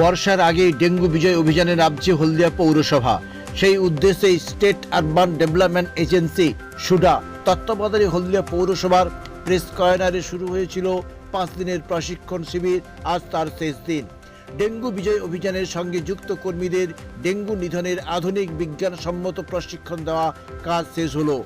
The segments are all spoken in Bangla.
বর্ষার আগেই ডেঙ্গু বিজয় অভিযানে নামছে হলদিয়া পৌরসভা। সেই উদ্দেশ্যে state urban development agency, SUDA, তত্ত্বাবধানে হলদিয়া পৌরসভার প্রেস কয়নারে শুরু হয়েছিল পাঁচ দিনের প্রশিক্ষণ শিবির, আজ তার শেষ দিন। ডেঙ্গু বিজয় অভিযানের সঙ্গে যুক্ত কর্মীদের ডেঙ্গু নিধনের আধুনিক বিজ্ঞানসম্মত প্রশিক্ষণ দেওয়া কাজ শেষ হলো।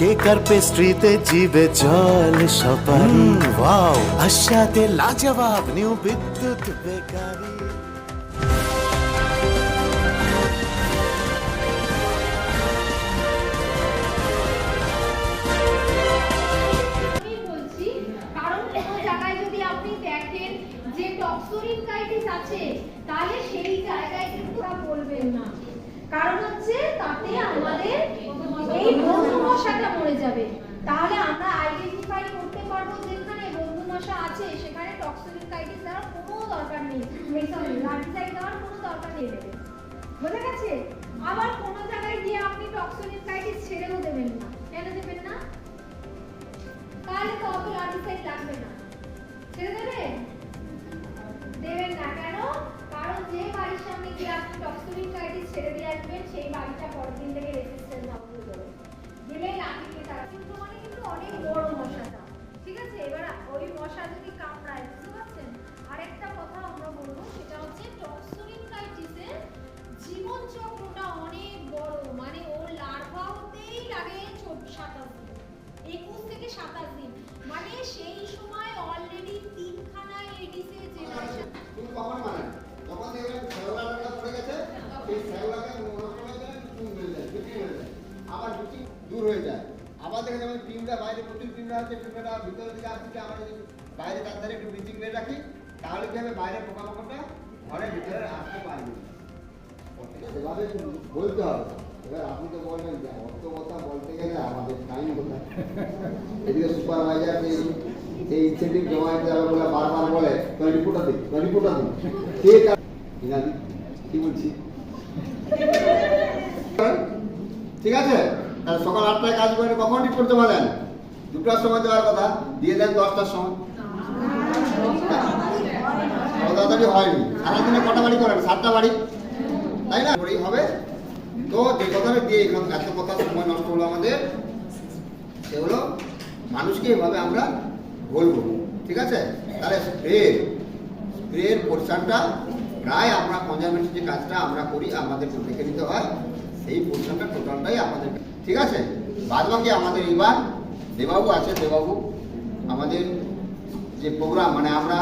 কেকার পেস্ট্রিতে জিবে জল সপারি ওয়াও আশাতে লাজবাব নিউ বিদ্যুৎ বেকারি। আছে তাহলে সেই জায়গায় কিন্তু বলবেন না কারণ হচ্ছে তাতে আমাদের এই বন্ধু যাবে। তাহলে আমরা আইডেন্টিফাই করতে পারব যেখানে বন্ধু মশা আছে, সেখানে টক্সোরিনকাইটিস দেওয়ার কোনো দরকার নেই। সরি লার্জিসাইড দেওয়ার কোনো দরকার নেই। বোঝা গেছে? আবার কোনো জায়গায় গিয়ে আপনি টক্সোরিনকাইটিস ছেড়েও দেবেন না। কেন দেবেন না? তাহলে তো অত লার্জিসাইড লাগবে না। ছেড়ে দেবে দেবেন না। কেন? কারণ যে বাড়ির সামনে গিয়ে আপনি টক্সিকাইটিস ছেড়ে দিয়ে আসবেন, সেই বাড়িটা পরের দিন থেকে রেজিস্ট্যান্স হবে। একুশ থেকে সাতাশ মানে সেই সময় অলরেডি তিনখানা এডিসে জেনারেশন তুমি কখন মানে যখন দেখবেন শ্যাওলাটা পড়ে গেছে সেই শ্যাওলাকে মনে করে যায় চুন হয়ে যায় বিক্রি হয়ে যায় আবার বিক্রি দূর হয়ে যায়। আবার দেখে যেমন পিমটা বাইরে, প্রচুর পিমটা আছে পিমটা ভিতরের দিকে আসছে আমরা যদি বাইরে তার ধারে একটু ব্লিচিং মেরে রাখি, তাহলে কি হবে? বাইরে পোকামাকড়টা ঘরের ভিতরে আসতে পারবে। না। সেভাবে বলতে হবে। এবার আপনি তো বলবেন যে কথা বলতে গেলে আমাদের টাইম এদিকে সুপারভাইজার এই ইনসেন্টিভ জমা বারবার বলে কা- কি বলছি? ঠিক আছে? তাহলে সকাল আটটায় কাজ করে কখন রিপোর্ট জমা দেন দুটার সময় দেওয়ার কথা, দিয়ে দেন দশটার সময়। তাড়াতাড়ি হয়নি সারাদিনে কটা বাড়ি করেন? সাতটা বাড়ি। তাই না? করেই হবে। তো যে কথাটা দিয়ে এখান এত কথা সময় নষ্ট হলো আমাদের, সে হলো মানুষকে এভাবে আমরা বলব। ঠিক আছে? তাহলে স্প্রে, স্প্রের পোর্শনটা প্রায় আমরা কনজারভেটিভ যে কাজটা আমরা করি, আমাদের দেখে নিতে হয়। সেই পোর্শনটা টোটালটাই আমাদের ঠিক আছে? বাদ বাকি আমাদের এইবার দেবাবু আছে, দেবাবু। আমাদের যে প্রোগ্রাম মানে আমরা